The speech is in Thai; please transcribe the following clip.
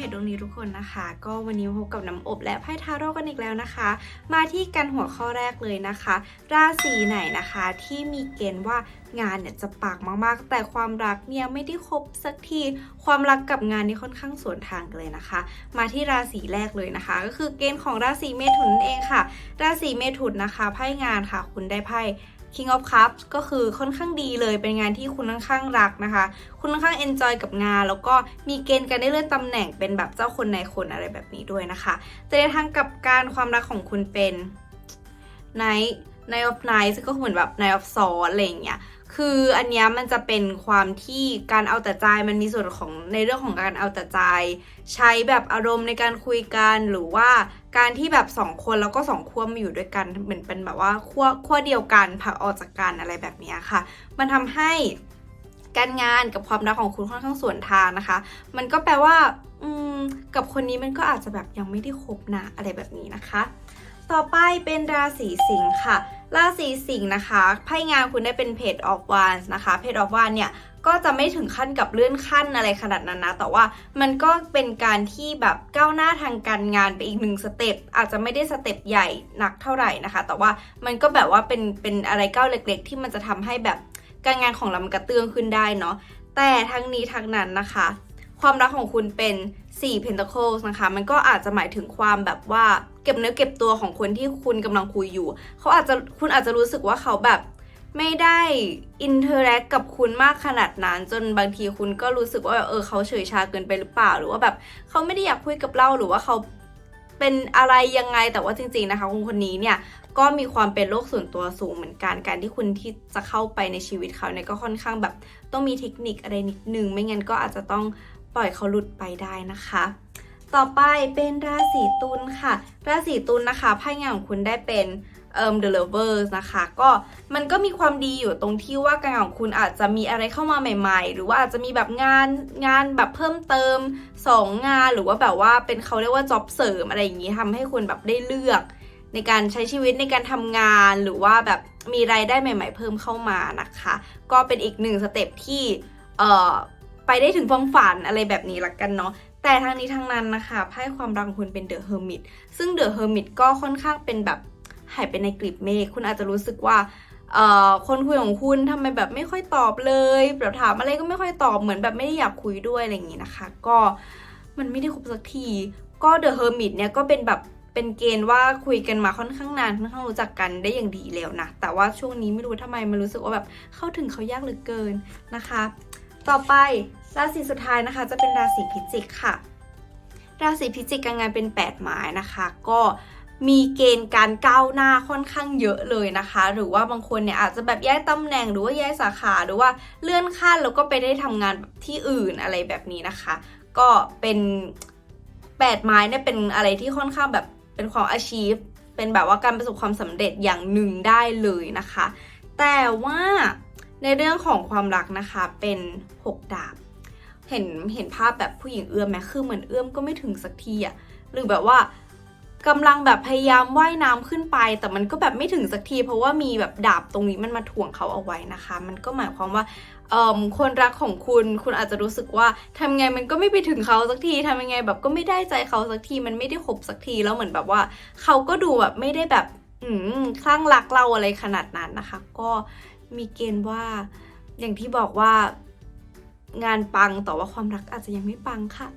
เพจดวงนี้ทุกคนนะคะ ก็วันนี้พบกับน้ำอบและไพ่ทาโร่กันอีกแล้วนะคะ มาที่กันหัวข้อแรกเลยนะคะ ราศีไหนนะคะที่มีเกณฑ์ว่างานเนี่ยจะปังมากๆ แต่ความรักเนี่ยไม่ได้คบสักทีความรักกับงานนี่ค่อนข้างสวนทางกันเลยนะคะ มาที่ราศีแรกเลยนะคะ ก็คือเกณฑ์ของราศีเมถุนนั่นเองค่ะ ราศีเมถุนนะคะไพ่งานค่ะ คุณได้ไพ่ King of Cups ก็คือค่อนข้างดีเลยเป็นงานที่คุณค่อนข้างรักนะคะ คุณค่อนข้าง enjoy กับงาน แล้วก็มีเกณฑ์การได้เลื่อนตำแหน่งเป็นแบบเจ้าคนในคนอะไรแบบนี้ด้วยนะคะ แต่ในทางกับการความรักของคุณเป็น Night Night of Nights ก็เหมือนแบบ Night of Swords อะไรอย่างเงี้ย คืออันนี้มันจะเป็นความที่การเอาแต่ใจมันมีส่วนของในเรื่องของการเอาแต่ใจ ใช้แบบอารมณ์ในการคุยกันหรือว่าการที่แบบสองคนแล้วก็สองขั้วมาอยู่ด้วยกันเหมือนเป็นแบบว่าขั้วขั้วเดียวกันผลักออกจากกันอะไรแบบนี้ค่ะ มันทำให้การงานกับความรักของคุณค่อนข้างส่วนทางนะคะ มันก็แปลว่าอืมกับคนนี้มันก็อาจจะแบบยังไม่ได้คบนะอะไรแบบนี้นะคะ ต่อไปเป็นราศีสิงค์ค่ะ ราศีสิงห์นะคะไพ่งานคุณได้เป็นเพจออฟวานนะคะเพจออฟวานเนี่ยก็จะไม่ถึงขั้นกับเลื่อนขั้นอะไรขนาดนั้นนะ แต่ว่ามันก็เป็นการที่แบบก้าวหน้าทางการงานไปอีกหนึ่งสเต็ปอาจจะไม่ได้สเต็ปใหญ่หนักเท่าไหร่นะคะ แต่ว่ามันก็แบบว่าเป็นเป็นอะไรก้าวเล็ก ๆ ที่มันจะทำให้แบบการงานของเรามันกระเตื้องขึ้นได้เนาะแต่ทั้งนี้ทั้งนั้นนะคะ ความรักของคุณเป็น4 Pentacles นะคะ มันก็อาจจะหมายถึงความแบบว่าเก็บเนื้อเก็บตัวของคนที่คุณกำลังคุยอยู่ เขาอาจจะคุณอาจจะรู้สึกว่าเขาแบบไม่ได้อินเทอร์แอคกับคุณมากขนาดนั้น จนบางทีคุณก็รู้สึกว่าเออเขาเฉยชาเกินไปหรือเปล่า หรือว่าแบบเขาไม่ได้อยากคุยกับเราหรือว่าเขาเป็นอะไรยังไงแต่ว่าจริงๆนะคะคนคนนี้เนี่ยก็มีความเป็นโลกส่วนตัวสูงเหมือนกันการที่คุณที่จะเข้าไปในชีวิตเขาเนี่ยก็ค่อนข้างแบบต้องมีเทคนิคอะไรนิดนึง ไม่งั้นก็อาจจะต้อง ปล่อยเขาหลุดไปได้นะคะ ต่อไปเป็นราศีตุลค่ะ ราศีตุลนะคะไพ่งานของคุณได้เป็นเอ่อ The Lovers นะคะก็มันก็มีความดีอยู่ตรงที่ว่าการงานของคุณอาจจะมีอะไรเข้ามาใหม่ ๆ หรือว่าอาจจะมีแบบงานงานแบบเพิ่มเติม 2 งานหรือว่าแบบว่าเป็นเขาเรียกว่าจ็อบเสริมอะไรอย่างนี้ทำให้คุณแบบได้เลือก ในการใช้ชีวิตในการทำงานหรือว่าแบบมีรายได้ใหม่ ๆ เพิ่มเข้ามานะคะ ก็เป็นอีกหนึ่งสเต็ปที่เอ่อ ไปได้ถึงความฝันอะไรแบบนี้ละกันเนาะแต่ทางนี้ทางนั้นนะคะไพ่ความรักของคุณเป็นเดอะเฮอร์มิตซึ่งเดอะเฮอร์มิตก็ค่อนข้างเป็นแบบหายไปในกลีบเมฆคุณอาจจะรู้สึกว่าเอ่อคนคุยของคุณทำไมแบบไม่ค่อยตอบเลยแบบถามอะไรก็ไม่ค่อยตอบเหมือนแบบไม่ได้อยากคุยด้วยอะไรอย่างนี้นะคะ ก็มันไม่ได้ครบสักที ก็เดอะเฮอร์มิตเนี่ยก็เป็นแบบเป็นเกณฑ์ว่าคุยกันมาค่อนข้างนานค่อนข้างรู้จักกันได้อย่างดีแล้วนะแต่ว่าช่วงนี้ไม่รู้ทำไมมันรู้สึกว่าแบบเข้าถึงเขายากเหลือเกินนะคะ ต่อไปราศีสุดท้ายนะคะ จะเป็นราศีพิจิกค่ะ ราศีพิจิกการงานเป็น8ไม้นะคะ ก็มีเกณฑ์การก้าวหน้าค่อนข้างเยอะเลยนะคะ หรือว่าบางคนเนี่ยอาจจะแบบย้ายตำแหน่งหรือว่าย้ายสาขาหรือว่าเลื่อนขั้นแล้วก็ไปได้ทำงานที่อื่นอะไรแบบนี้นะคะ ก็เป็น8ไม้เนี่ยเป็นอะไรที่ค่อนข้างแบบเป็นความอาชีพ เป็นแบบว่าการประสบความสำเร็จอย่างหนึ่งได้เลยนะคะ แต่ว่า ในเรื่องของความรักนะคะเป็น 6 ดาบ เห็นเห็นภาพแบบผู้หญิงเอื้อมไหมคือเหมือนเอื้อมก็ไม่ถึงสักทีอะหรือแบบว่ากำลังแบบพยายามว่ายน้ำขึ้นไป แต่มันก็แบบไม่ถึงสักที เพราะว่ามีแบบดาบตรงนี้มันมาถ่วงเขาเอาไว้นะคะ มันก็หมายความว่าเอ่อคนรักของคุณคุณอาจจะรู้สึกว่าทำไงมันก็ไม่ไปถึงเขาสักทีทำยังไงแบบก็ไม่ได้ใจเขาสักทีมันไม่ได้คบสักทีแล้วเหมือนแบบว่า เขาก็ดูแบบไม่ได้แบบอืมคลั่งรักเราอะไรขนาดนั้นนะคะ ก็ มีเกณฑ์ว่า อย่างที่บอกว่างานปังแต่ว่าความรักอาจจะยังไม่ปังค่ะ